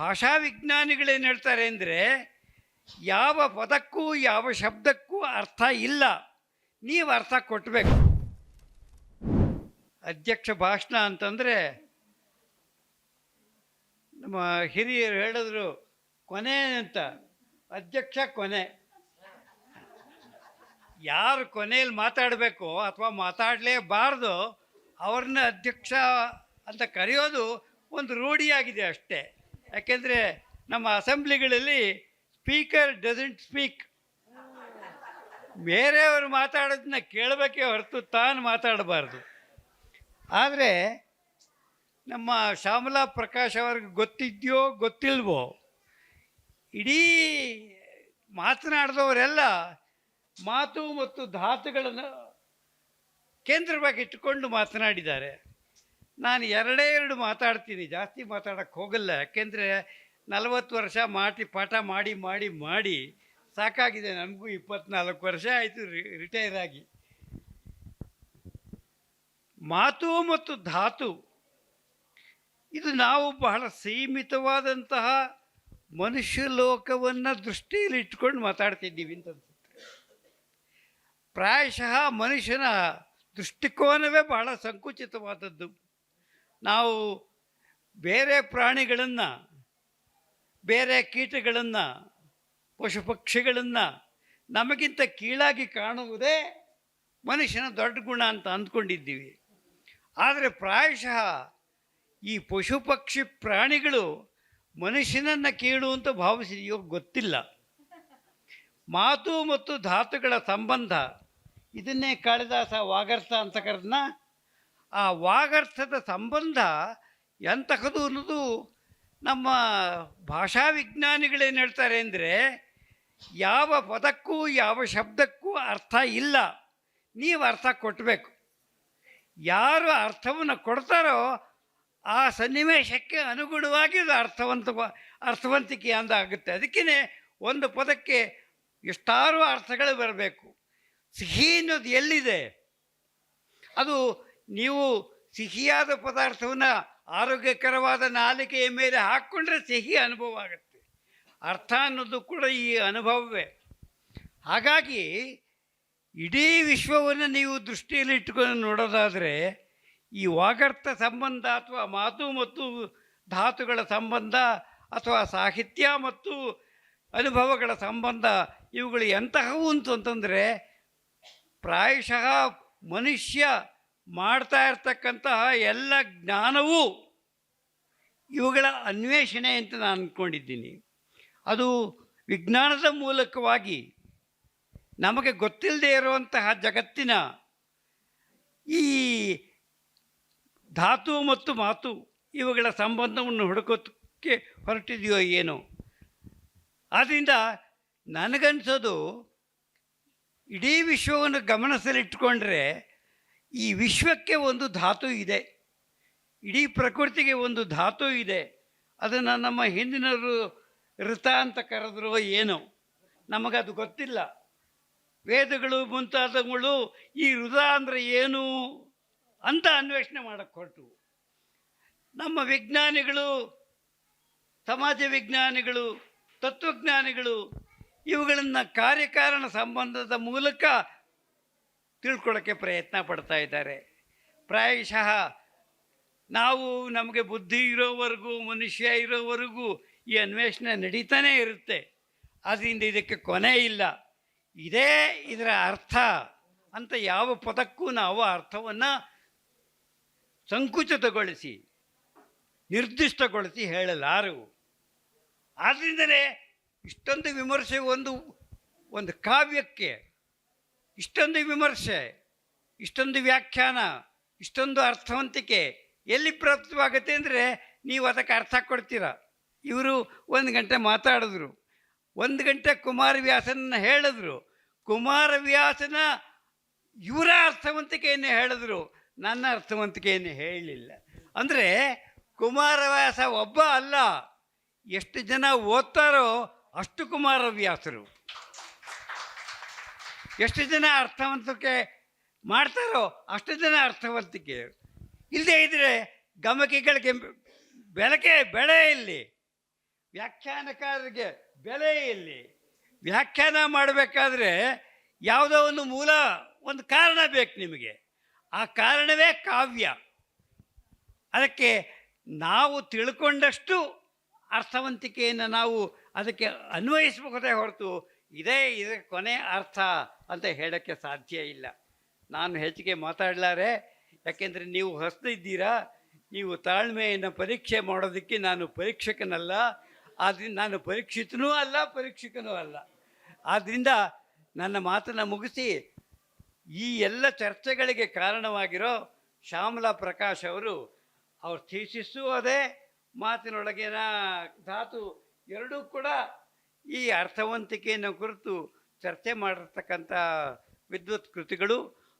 ಭಾಷಾ ವಿಜ್ಞಾನಿಗಳೇನು ಹೇಳ್ತಾರೆ ಅಂದರೆ ಯಾವ ಪದಕ್ಕೂ ಯಾವ ಶಬ್ದಕ್ಕೂ ಅರ್ಥ ಇಲ್ಲ. ನೀವು ಅರ್ಥ ಕೊಟ್ಟಬೇಕು ಅಧ್ಯಕ್ಷ ಭಾಷಣ ಅಂತಂದರೆ ನಮ್ಮ ಹಿರಿಯರು ಹೇಳಿದ್ರು, ಕೊನೆ ಅಂತ. ಅಧ್ಯಕ್ಷ ಕೊನೆ. ಯಾರು ಕೊನೆಯಲ್ಲಿ ಮಾತಾಡಬೇಕು ಅಥವಾ ಮಾತಾಡಲೇಬಾರ್ದು, ಅವ್ರನ್ನ ಅಧ್ಯಕ್ಷ ಅಂತ ಕರೆಯೋದು ಒಂದು ರೂಢಿಯಾಗಿದೆ ಅಷ್ಟೇ. ಯಾಕೆಂದರೆ ನಮ್ಮ ಅಸೆಂಬ್ಲಿಗಳಲ್ಲಿ ಸ್ಪೀಕರ್ ಡಸಂಟ್ ಸ್ಪೀಕ್ ಬೇರೆಯವರು ಮಾತಾಡೋದನ್ನ ಕೇಳಬೇಕೇ ಹೊರತು ತಾನು ಮಾತಾಡಬಾರ್ದು. ಆದರೆ ನಮ್ಮ ಶ್ಯಾಮಲಾ ಪ್ರಕಾಶ್ ಅವ್ರಿಗೆ ಗೊತ್ತಿದೆಯೋ ಗೊತ್ತಿಲ್ವೋ, ಇಡೀ ಮಾತನಾಡಿದವರೆಲ್ಲ ಮಾತು ಮತ್ತು ಧಾತುಗಳನ್ನು ಕೇಂದ್ರವಾಗಿ ಇಟ್ಟುಕೊಂಡು ಮಾತನಾಡಿದ್ದಾರೆ. ನಾನು ಎರಡೇ ಎರಡು ಮಾತಾಡ್ತೀನಿ, ಜಾಸ್ತಿ ಮಾತಾಡೋಕ್ಕೆ ಹೋಗಲ್ಲ. ಯಾಕೆಂದರೆ ನಲವತ್ತು ವರ್ಷ ಮಾಟಿ ಪಾಠ ಮಾಡಿ ಮಾಡಿ ಮಾಡಿ ಸಾಕಾಗಿದೆ ನನಗೂ ಇಪ್ಪತ್ನಾಲ್ಕು ವರ್ಷ ಆಯಿತು ರಿಟೈರ್ ಆಗಿ. ಮಾತು ಮತ್ತು ಧಾತು, ಇದು ನಾವು ಬಹಳ ಸೀಮಿತವಾದಂತಹ ಮನುಷ್ಯ ಲೋಕವನ್ನು ದೃಷ್ಟಿಯಲ್ಲಿ ಇಟ್ಕೊಂಡು ಮಾತಾಡ್ತಿದ್ದೀವಿ ಅಂತ ಪ್ರಾಯಶಃ ಮನುಷ್ಯನ ದೃಷ್ಟಿಕೋನವೇ ಬಹಳ ಸಂಕುಚಿತವಾದದ್ದು. ನಾವು ಬೇರೆ ಪ್ರಾಣಿಗಳನ್ನು, ಬೇರೆ ಕೀಟಗಳನ್ನು ಪಶು ಪಕ್ಷಿಗಳನ್ನು ನಮಗಿಂತ ಕೀಳಾಗಿ ಕಾಣುವುದೇ ಮನುಷ್ಯನ ದೊಡ್ಡ ಗುಣ ಅಂತ ಅಂದ್ಕೊಂಡಿದ್ದೀವಿ. ಆದರೆ ಪ್ರಾಯಶಃ ಈ ಪಶು ಪಕ್ಷಿ ಪ್ರಾಣಿಗಳು ಮನುಷ್ಯನನ್ನು ಕೀಳು ಅಂತ ಭಾವಿಸಿದೆಯೋ ಗೊತ್ತಿಲ್ಲ. ಮಾತು ಮತ್ತು ಧಾತುಗಳ ಸಂಬಂಧ ಇದನ್ನೇ ಕಾಳಿದಾಸ ವಾಗರ್ಥ ಅಂತ ಕರೆದ್ನ? ಆ ವಾಗರ್ಥದ ಸಂಬಂಧ ಎಂತಹದು ಅನ್ನೋದು ನಮ್ಮ ಭಾಷಾ ವಿಜ್ಞಾನಿಗಳೇನು ಹೇಳ್ತಾರೆ ಅಂದರೆ ಯಾವ ಪದಕ್ಕೂ ಯಾವ ಶಬ್ದಕ್ಕೂ ಅರ್ಥ ಇಲ್ಲ. ನೀವು ಅರ್ಥ ಕೊಟ್ಟಬೇಕು ಯಾರು ಅರ್ಥವನ್ನು ಕೊಡ್ತಾರೋ ಆ ಸನ್ನಿವೇಶಕ್ಕೆ ಅನುಗುಣವಾಗಿ ಅದು ಅರ್ಥವಂತ ಅರ್ಥವಂತಿಕೆ ಅಂದಾಗುತ್ತೆ ಅದಕ್ಕೇ ಒಂದು ಪದಕ್ಕೆ ಎಷ್ಟಾರು ಅರ್ಥಗಳು ಬರಬೇಕು. ಸಿಹಿ ಅನ್ನೋದು ಎಲ್ಲಿದೆ? ಅದು ನೀವು ಸಿಹಿಯಾದ ಪದಾರ್ಥವನ್ನು ಆರೋಗ್ಯಕರವಾದ ನಾಲಿಗೆಯ ಮೇಲೆ ಹಾಕ್ಕೊಂಡ್ರೆ ಸಿಹಿ ಅನುಭವ ಆಗುತ್ತೆ. ಅರ್ಥ ಅನ್ನೋದು ಕೂಡ ಈ ಅನುಭವವೇ. ಹಾಗಾಗಿ ಇಡೀ ವಿಶ್ವವನ್ನು ನೀವು ದೃಷ್ಟಿಯಲ್ಲಿ ಇಟ್ಕೊಂಡು ನೋಡೋದಾದರೆ, ಈ ವಾಗರ್ಥ ಸಂಬಂಧ ಅಥವಾ ಮಾತು ಮತ್ತು ಧಾತುಗಳ ಸಂಬಂಧ ಅಥವಾ ಸಾಹಿತ್ಯ ಮತ್ತು ಅನುಭವಗಳ ಸಂಬಂಧ ಇವುಗಳು ಎಂತಹವು ಅಂತಂದರೆ ಪ್ರಾಯಶಃ ಮನುಷ್ಯ ಮಾಡ್ತಾ ಇರ್ತಕ್ಕಂತಹ ಎಲ್ಲ ಜ್ಞಾನವೂ ಇವುಗಳ ಅನ್ವೇಷಣೆ ಅಂತ ನಾನು ಅಂದ್ಕೊಂಡಿದ್ದೀನಿ ಅದು ವಿಜ್ಞಾನದ ಮೂಲಕವಾಗಿ ನಮಗೆ ಗೊತ್ತಿಲ್ಲದೆ ಇರುವಂತಹ ಜಗತ್ತಿನ ಈ ಧಾತು ಮತ್ತು ಮಾತು ಇವುಗಳ ಸಂಬಂಧವನ್ನು ಹುಡುಕೋದಕ್ಕೆ ಹೊರಟಿದೆಯೋ ಏನೋ. ಆದ್ದರಿಂದ ನನಗನ್ಸೋದು ಇಡೀ ವಿಶ್ವವನ್ನು ಗಮನದಲ್ಲಿಟ್ಕೊಂಡ್ರೆ ಈ ವಿಶ್ವಕ್ಕೆ ಒಂದು ಧಾತು ಇದೆ. ಇಡೀ ಪ್ರಕೃತಿಗೆ ಒಂದು ಧಾತು ಇದೆ. ಅದನ್ನು ನಮ್ಮ ಹಿಂದಿನವರು ಋತ ಅಂತ ಕರೆದ್ರೋ ಏನು? ನಮಗದು ಗೊತ್ತಿಲ್ಲ. ವೇದಗಳು ಮುಂತಾದವುಗಳು ಈ ಋತ ಅಂದರೆ ಏನು ಅಂತ ಅನ್ವೇಷಣೆ ಮಾಡಕ್ಕೆ ಹೊರಟು. ನಮ್ಮ ವಿಜ್ಞಾನಿಗಳು, ಸಮಾಜ ವಿಜ್ಞಾನಿಗಳು, ತತ್ವಜ್ಞಾನಿಗಳು ಇವುಗಳನ್ನು ಕಾರ್ಯಕಾರಣ ಸಂಬಂಧದ ಮೂಲಕ ತಿಳ್ಕೊಳ್ಳೋಕ್ಕೆ ಪ್ರಯತ್ನ ಪಡ್ತಾ ಇದ್ದಾರೆ. ಪ್ರಾಯಶಃ ನಾವು ನಮಗೆ ಬುದ್ಧಿ ಇರೋವರೆಗೂ, ಮನುಷ್ಯ ಇರೋವರೆಗೂ ಈ ಅನ್ವೇಷಣೆ ನಡೀತಾನೇ ಇರುತ್ತೆ. ಆದ್ದರಿಂದ ಇದಕ್ಕೆ ಕೊನೆ ಇಲ್ಲ. ಇದೇ ಇದರ ಅರ್ಥ. ಅಂತ ಯಾವ ಪದಕ್ಕೂ ನಾವು ಅರ್ಥವನ್ನು ಸಂಕುಚಿತಗೊಳಿಸಿ, ನಿರ್ದಿಷ್ಟಗೊಳಿಸಿ ಹೇಳಲಾರವು ಆದ್ದರಿಂದಲೇ ಇಷ್ಟೊಂದು ವಿಮರ್ಶೆ ಒಂದು ಒಂದು ಕಾವ್ಯಕ್ಕೆ ಇಷ್ಟೊಂದು ವಿಮರ್ಶೆ, ಇಷ್ಟೊಂದು ವ್ಯಾಖ್ಯಾನ, ಇಷ್ಟೊಂದು ಅರ್ಥವಂತಿಕೆ ಎಲ್ಲಿ ಪ್ರಾಪ್ತವಾಗುತ್ತೆ ಅಂದರೆ ನೀವು ಅದಕ್ಕೆ ಅರ್ಥ ಕೊಡ್ತೀರ. ಇವರು ಒಂದು ಗಂಟೆ ಮಾತಾಡಿದ್ರು, ಒಂದು ಗಂಟೆ ಕುಮಾರವ್ಯಾಸನ ಹೇಳಿದ್ರು. ಕುಮಾರವ್ಯಾಸನ ಇವರ ಅರ್ಥವಂತಿಕೆಯನ್ನು ಹೇಳಿದ್ರು, ನನ್ನ ಅರ್ಥವಂತಿಕೆಯನ್ನು ಹೇಳಲಿಲ್ಲ ಅಂದರೆ ಕುಮಾರವ್ಯಾಸ ಒಬ್ಬ ಅಲ್ಲ, ಎಷ್ಟು ಜನ ಓದ್ತಾರೋ ಅಷ್ಟು ಕುಮಾರವ್ಯಾಸರು ಎಷ್ಟು ಜನ ಅರ್ಥವಂತಿಕೆ ಮಾಡ್ತಾರೋ ಅಷ್ಟು ಜನ ಅರ್ಥವಂತಿಕೆ. ಇಲ್ಲದೆ ಇದ್ದರೆ ಗಮಕಿಗಳಿಗೆ ಬೆಳಕೆ ಬೆಳೆ ಇಲ್ಲಿ. ವ್ಯಾಖ್ಯಾನಕಾರರಿಗೆ ಬೆಲೆ ಇಲ್ಲಿ. ವ್ಯಾಖ್ಯಾನ ಮಾಡಬೇಕಾದ್ರೆ ಯಾವುದೋ ಒಂದು ಮೂಲ, ಒಂದು ಕಾರಣ ಬೇಕು ನಿಮಗೆ. ಆ ಕಾರಣವೇ ಕಾವ್ಯ. ಅದಕ್ಕೆ ನಾವು ತಿಳ್ಕೊಂಡಷ್ಟು ಅರ್ಥವಂತಿಕೆಯನ್ನು ನಾವು ಅದಕ್ಕೆ ಅನ್ವಯಿಸಬಹುದೇ ಹೊರತು ಇದೇ ಇದಕ್ಕೆ ಕೊನೆ ಅರ್ಥ. ಅಂತ ಹೇಳೋಕ್ಕೆ ಸಾಧ್ಯ ಇಲ್ಲ. ನಾನು ಹೆಚ್ಚಿಗೆ ಮಾತಾಡಲಾರೆ, ಯಾಕೆಂದರೆ ನೀವು ಹೊಸದಿದ್ದೀರಾ, ನೀವು ತಾಳ್ಮೆಯನ್ನು ಪರೀಕ್ಷೆ ಮಾಡೋದಕ್ಕೆ ನಾನು ಪರೀಕ್ಷಕನಲ್ಲ ಆದ್ದರಿಂದ ನಾನು ಪರೀಕ್ಷಿತನೂ ಅಲ್ಲ, ಪರೀಕ್ಷಕನೂ ಅಲ್ಲ. ಆದ್ದರಿಂದ ನನ್ನ ಮಾತನ್ನು ಮುಗಿಸಿ, ಈ ಎಲ್ಲ ಚರ್ಚೆಗಳಿಗೆ ಕಾರಣವಾಗಿರೋ ಶ್ಯಾಮಲಾ ಪ್ರಕಾಶ್ ಅವರು, ಅವ್ರ ಥೀಸಿಸ್ಸು ಅದೇ, ಮಾತಿನೊಳಗಿನ ಧಾತು ಎರಡೂ ಕೂಡ ಈ ಅರ್ಥವಂತಿಕೆಯನ್ನು ಕುರಿತು ಚರ್ಚೆ ಮಾಡಿರ್ತಕ್ಕಂಥ ವಿದ್ವತ್ ಕೃತಿಗಳು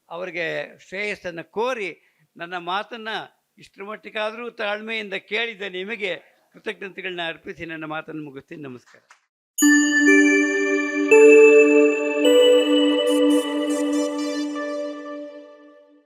ಅವರಿಗೆ ಶ್ರೇಯಸ್ಸನ್ನು ಕೋರಿ ನನ್ನ ಮಾತನ್ನು ಇಷ್ಟರ ಮಟ್ಟಿಗಾದರೂ ತಾಳ್ಮೆಯಿಂದ ಕೇಳಿದ ನಿಮಗೆ ಕೃತಜ್ಞತೆಗಳನ್ನ ಅರ್ಪಿಸಿ ನನ್ನ ಮಾತನ್ನು ಮುಗಿಸ್ತೀನಿ. ನಮಸ್ಕಾರ.